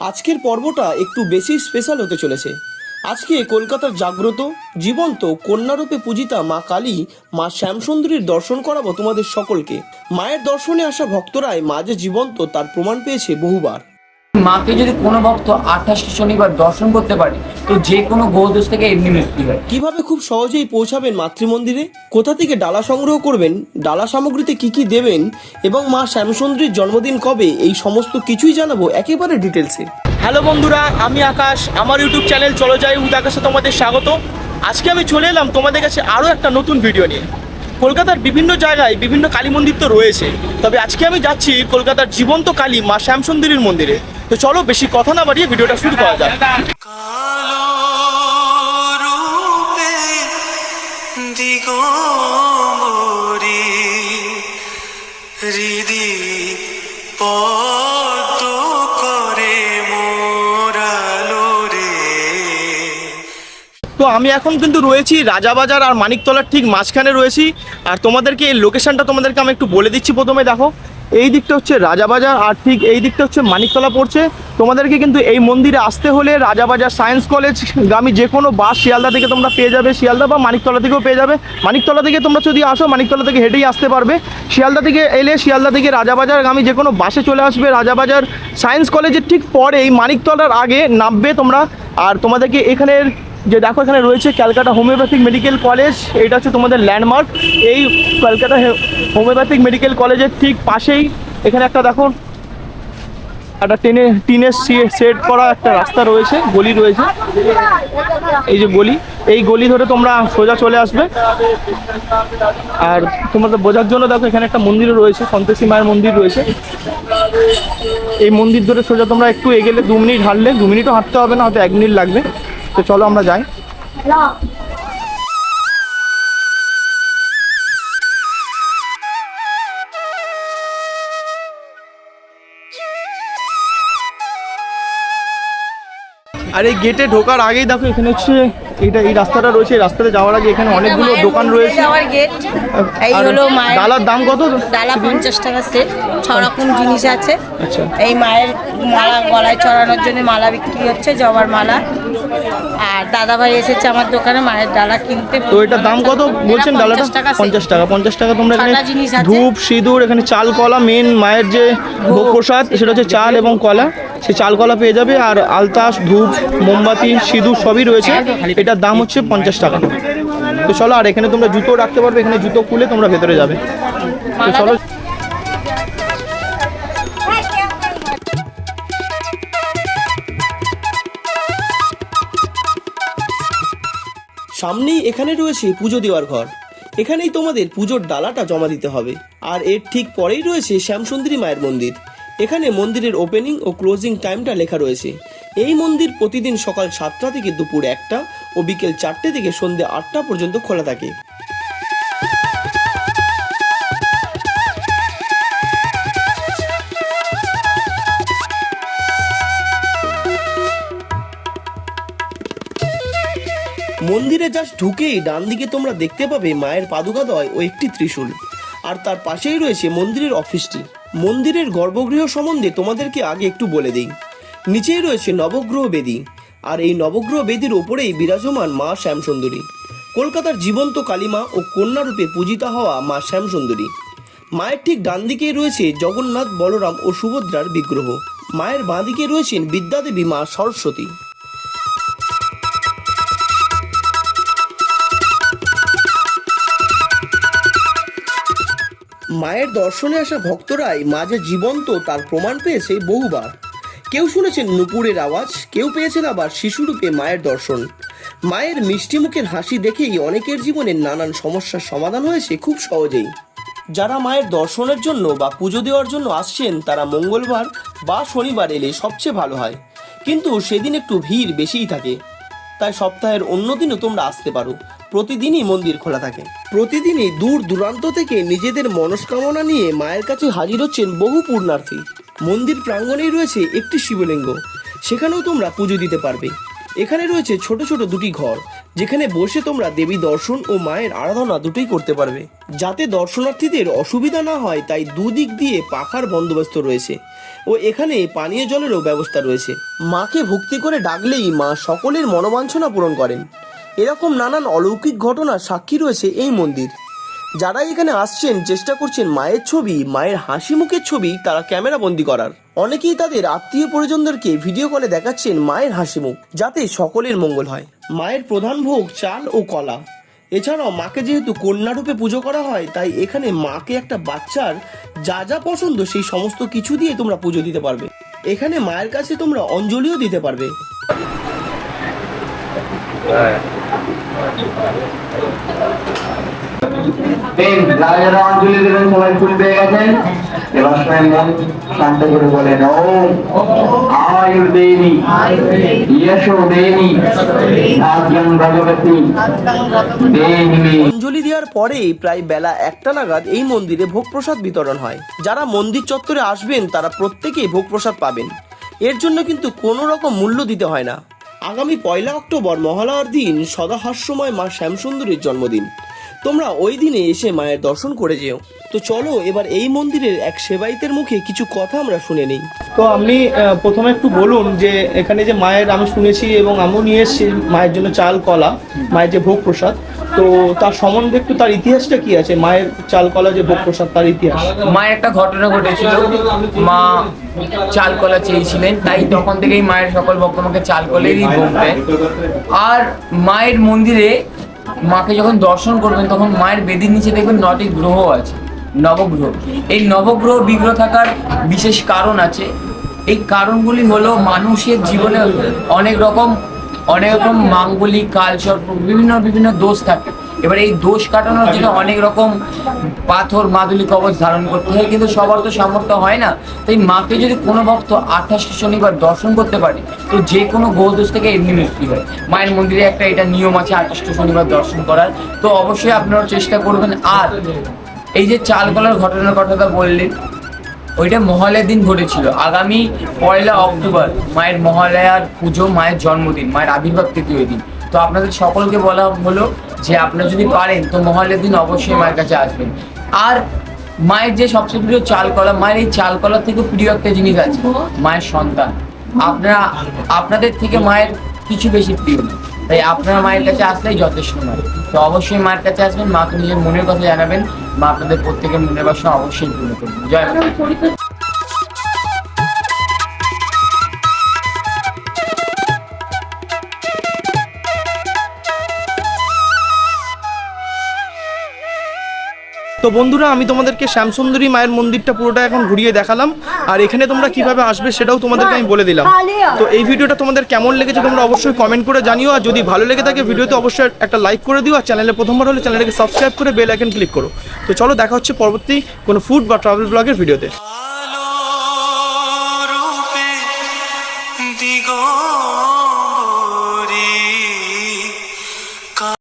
আজকের পর্বটা একটু বেশি স্পেশাল হতে চলেছে। আজকে কলকাতার জাগ্রত, জীবন্ত, কন্যারূপে পূজিতা মা কালী, মা শ্যামসুন্দরীর দর্শন করাবো তোমাদের সকলকে। মায়ের দর্শনে আসা ভক্তরাই মা যে জীবন্ত তার প্রমাণ পেয়েছে বহুবার। মাকে যদি কোনো ভক্ত আঠাশটি শনিবার দর্শন করতে পারে তো যে কোনো গোদোষ থেকে এমনি মুক্তি হয়। কীভাবে খুব সহজেই পৌঁছাবেন মাতৃমন্দিরে? কোথা থেকে ডালা সংগ্রহ করবেন? ডালা সামগ্রীতে কি কি দেবেন? এবং মা শ্যামসুন্দরীর জন্মদিন কবে? এই সমস্ত কিছুই জানাব একেবারে ডিটেলসে। হ্যালো বন্ধুরা আমি আকাশ। আমার ইউটিউব চ্যানেল চলো যাই উদ আকাশে তোমাদের স্বাগত। আজকে আমি চলে এলাম তোমাদের কাছে আরও একটা নতুন ভিডিও নিয়ে। কলকাতার বিভিন্ন জায়গায় বিভিন্ন কালী মন্দির তো রয়েছে। তবে আজকে আমি যাচ্ছি কলকাতার জীবন্ত কালী মা শ্যামসুন্দরীর মন্দিরে। তো চলো বেশি কথা না বাড়িয়ে ভিডিওটা শুরু করা যাক। হৃদি করে মোরালো তো আমি এখন কিন্তু রয়েছি রাজাবাজার আর মানিকতলার ঠিক মাঝখানে রয়েছি। আর তোমাদেরকে এই লোকেশনটা তোমাদেরকে আমি একটু বলে দিচ্ছি প্রথমে দেখো। এই দিকটা হচ্ছে রাজাবাজার, আর ঠিক এই দিকটা হচ্ছে মানিকতলা পড়ছে। তোমাদেরকে কিন্তু এই মন্দিরে আসতে হলে রাজাবাজার সায়েন্স কলেজ গামী যে কোনো বাস শিয়ালদা থেকে তোমরা পেয়ে যাবে, শিয়ালদা বা মানিকতলা থেকেও পেয়ে যাবে। মানিকতলা থেকে তোমরা যদি আসো, মানিকতলা থেকে হেঁটেই আসতে পারবে। শিয়ালদা থেকে এলে শিয়ালদা থেকে রাজাবাজার গামী যে কোনো বাসে চলে আসবে। রাজাবাজার সায়েন্স কলেজের ঠিক পরেই মানিকতলার আগে নামবে তোমরা। আর তোমাদেরকে এখানের যে দেখো এখানে রয়েছে ক্যালকাটা হোমিওপ্যাথিক মেডিকেল কলেজ, এটা হচ্ছে তোমাদের ল্যান্ডমার্ক। এই ক্যালকাটা হোমিওপ্যাথিক মেডিকেল কলেজের ঠিক পাশেই, এখানে একটা দেখো, একটা টেনে, টিনের সেট করা একটা রাস্তা রয়েছে, গলি রয়েছে। এই যে গলি, এই গলি ধরে তোমরা সোজা চলে আসবে। আর তোমাদের বোঝার জন্য দেখো এখানে একটা মন্দিরও রয়েছে, সন্তোষী মায়ের মন্দির রয়েছে। এই মন্দির ধরে সোজা তোমরা একটু এগেলে দু মিনিট হাঁটলে, দু মিনিটও হাঁটতে হবে না, হয়তো এক মিনিট লাগবে। তো চলো আমরা যাই। আর এই গেটে ঢোকার আগেই দেখো এখানে হচ্ছে এইটা এই রাস্তাটা রয়েছে। এই রাস্তাতে যাওয়ার আগে এখানে অনেকগুলো দোকান রয়েছে। এই হলো মায়ের ডালার দাম কত? ডালা পঞ্চাশ টাকা সেট ছ রকম জিনিস আছে। আচ্ছা। এই মায়ের মালা গলায় চড়ানোর জন্য মালা বিক্রি হচ্ছে জবার মালা। আর দাদা ভাই এসেছে আমার দোকানে মায়ের ডালা কিনতে। তো এটার দাম কত বলছেন ডালাটা? 50 টাকা set। পঞ্চাশ টাকা পঞ্চাশ টাকা তোমরা এখানে। ধূপ সিঁদুর এখানে চাল কলা মেন মায়ের যে ভোগ। প্রসাদ সেটা হচ্ছে চাল এবং কলা। সে চাল কলা পেয়ে যাবে আর আলতাস ধূপ মোমবাতি সিঁদুর সবই রয়েছে। এটার দাম হচ্ছে পঞ্চাশ টাকা। তো চলো আর এখানে তোমরা জুতো রাখতে পারবে এখানে জুতো খুলে তোমরা ভেতরে যাবে। তো চলো। সামনেই এখানে রয়েছে পুজো দেওয়ার ঘর। এখানেই তোমাদের পুজোর ডালাটা জমা দিতে হবে। আর এর ঠিক পরেই রয়েছে শ্যামসুন্দরী মায়ের মন্দির। এখানে মন্দিরের ওপেনিং ও ক্লোজিং টাইমটা লেখা রয়েছে। এই মন্দির প্রতিদিন সকাল সাতটা থেকে দুপুর একটা ও বিকেল চারটে থেকে সন্ধ্যে আটটা পর্যন্ত খোলা থাকে। জাস্ট ঢুকেই ডান দিকে তোমরা দেখতে পাবে মায়ের পাদুকাদয় ও একটি ত্রিশূল। আর তার পাশেই রয়েছে মন্দিরের অফিসটি। মন্দিরের গর্ভগৃহ সম্বন্ধে তোমাদেরকে আগে একটু বলে দিই। নিচেই রয়েছে নবগ্রহ বেদী। আর এই নবগ্রহ বেদির ওপরেই বিরাজমান মা শ্যামসুন্দরী। কলকাতার জীবন্ত কালীমা ও কন্যারূপে পূজিতা হওয়া মা শ্যামসুন্দরী। মায়ের ঠিক ডান দিকেই রয়েছে জগন্নাথ, বলরাম ও সুভদ্রার বিগ্রহ। মায়ের বাঁ দিকে রয়েছেন বিদ্যাদেবী মা সরস্বতী। মায়ের দর্শনে আসা ভক্তরাই মাঝে জীবন্ত তার প্রমাণ পেয়েছে বহুবার। কেউ শুনেছেন নুপুরের আওয়াজ, কেউ পেয়েছেন আবার শিশুরূপে মায়ের দর্শন। মায়ের মিষ্টি মুখের হাসি দেখেই অনেকের জীবনে নানান সমস্যার সমাধান হয়েছে খুব সহজেই। যারা মায়ের দর্শনের জন্য বা পুজো দেওয়ার জন্য আসছেন, তারা মঙ্গলবার বা শনিবার এলে সবচেয়ে ভালো হয়। কিন্তু সেদিন একটু ভিড় বেশিই থাকে। তাই সপ্তাহের অন্য দিনও তোমরা আসতে পারো। প্রতিদিনই মন্দির খোলা থাকে। প্রতিদিনই দূর দূরান্ত থেকে নিজেদের মনস্কামনা নিয়ে মায়ের কাছে হাজির হচ্ছেন বহু পূর্ণার্থী। মন্দির প্রাঙ্গণেই রয়েছে একটি শিবলিঙ্গ। সেখানেও তোমরা পুজো দিতে পারবে। এখানে রয়েছে ছোট ছোট দুটি ঘর, যেখানে বসে তোমরা দেবী দর্শন ও মায়ের আরাধনা দুটোই করতে পারবে। যাতে দর্শনার্থীদের অসুবিধা না হয়, তাই দুদিক দিয়ে পাখার বন্দোবস্ত রয়েছে ও এখানে পানীয় জলেরও ব্যবস্থা রয়েছে। মাকে ভক্তি করে ডাকলেই মা সকলের মনোবাঞ্ছনা পূরণ করেন। এরকম নানান অলৌকিক ঘটনার সাক্ষী রয়েছে এই মন্দির। যারা এখানে আসছেন, চেষ্টা করছেন মায়ের ছবি, মায়ের হাসি মুখের ছবি তারা ক্যামেরা বন্দি করার। অনেকেই তাদের আত্মীয় পরিজনদেরকে ভিডিও কলে দেখাচ্ছেন মায়ের হাসি মুখ, যাতে সকলের মঙ্গল হয়। মায়ের প্রধান ভোগ চাল ও কলা। এছাড়াও মাকে যেহেতু কন্যারূপে পুজো করা হয়, তাই এখানে মাকে একটা বাচ্চার যা যা পছন্দ সেই সমস্ত কিছু দিয়ে তোমরা পুজো দিতে পারবে। এখানে মায়ের কাছে তোমরা অঞ্জলিও দিতে পারবে। অঞ্জলি অঞ্জলি দেওয়ার পরে প্রায় বেলা একটা নাগাদ এই মন্দিরে ভোগ প্রসাদ বিতরণ হয়। যারা মন্দির চত্বরে আসবেন, তারা প্রত্যেকেই ভোগ প্রসাদ পাবেন। এর জন্য কিন্তু কোনো রকম মূল্য দিতে হয় না। আগামী পয়লা অক্টোবর মহালয়ার দিন সদাহাস্যময় মা শ্যামসুন্দরীর জন্মদিন। তোমরা ওই দিনে এসে মায়ের দর্শন করে যেও। তো চলো এবার এই মন্দিরের এক সেবাইতের মুখে কিছু কথা আমরা শুনে নেই। তো আপনি প্রথমে একটু বলুন যে এখানে যে মায়ের আমি শুনেছি এবং আমিও নিয়ে এসেছি মায়ের জন্য চাল কলা মায়ের যে ভোগ প্রসাদ তো তার সম্বন্ধে একটু তার ইতিহাসটা কি আছে? মায়ের চাল কলা যে ভোগ প্রসাদ তার ইতিহাস। মায়ের একটা ঘটনা ঘটেছিল। মা চাল কলা চেয়েছিলেন তাই তখন থেকেই মায়ের সকল ভক্তমাকে চাল কলেরই ভোগ দেয়। আর মায়ের মন্দিরে মাকে যখন দর্শন করবেন, তখন মায়ের বেদির নিচে দেখবেন নটি গ্রহ আছে, নবগ্রহ। এই নবগ্রহ বিগ্রহ থাকার বিশেষ কারণ আছে। এই কারণগুলি হলো মানুষের জীবনে অনেক রকম অনেক রকম মাঙ্গলিক, কালসর্প, বিভিন্ন বিভিন্ন দোষ থাকে। এবার এই দোষ কাটানোর জন্য অনেক রকম পাথর মাদুলি কবচ ধারণ করতে হয় কিন্তু সবার তো সামর্থ্য হয় না। তাই মাকে যদি কোনো ভক্ত আঠাশটি শনিবার দর্শন করতে পারে তো যে কোনো গ্রহ দোষ থেকে এমনি মুক্তি হয়। মায়ের মন্দিরে একটা এটা নিয়ম আছে আঠাশটি শনিবার দর্শন করার। তো অবশ্যই আপনারা চেষ্টা করবেন। আর এই যে চাল কলার ঘটনার কথাটা বললেন ওইটা মহালয়ার দিন ঘটেছিল। আগামী পয়লা অক্টোবর, মায়ের মহালয়ার পুজো, মায়ের জন্মদিন, মায়ের আবির্ভাব থেকে ওই দিন। তো আপনাদের সকলকে বলা হলো যে আপনারা যদি পারেন, তো মহালয়ার দিন অবশ্যই মায়ের কাছে আসবেন। আর মায়ের যে সবচেয়ে প্রিয় চাল কলা মায়ের এই চাল কলার থেকে প্রিয় একটা জিনিস আছে, মায়ের সন্তান। আপনারা, আপনাদের থেকে মায়ের কিছু বেশি প্রিয়। না। তাই আপনার মায়ের কাছে আসলেই যথেষ্ট নয়। তো অবশ্যই মায়ের কাছে আসবেন মাকে নিজের মনের কথা জানাবেন, মা আপনাদের প্রত্যেকের মনের বাসা অবশ্যই পূর্ণ করবেন জয় তো বন্ধুরা, আমি তোমাদেরকে শ্যামসুন্দরী মায়ের মন্দিরটা পুরোটা এখন ঘুরিয়ে দেখালাম। আর এখানে তোমরা কীভাবে আসবে সেটাও তোমাদেরকে আমি বলে দিলাম। তো এই ভিডিওটা তোমাদের কেমন লেগেছে তোমরা অবশ্যই কমেন্ট করে জানিও। আর যদি ভালো লেগে থাকে ভিডিওতে অবশ্যই একটা লাইক করে দিও। আর চ্যানেলে প্রথমবার হলে চ্যানেলটাকে সাবস্ক্রাইব করে বেল আইকন ক্লিক করো। তো চলো দেখা হচ্ছে পরবর্তী কোনো ফুড বা ট্রাভেল ব্লগের ভিডিওতে। দিগন্ত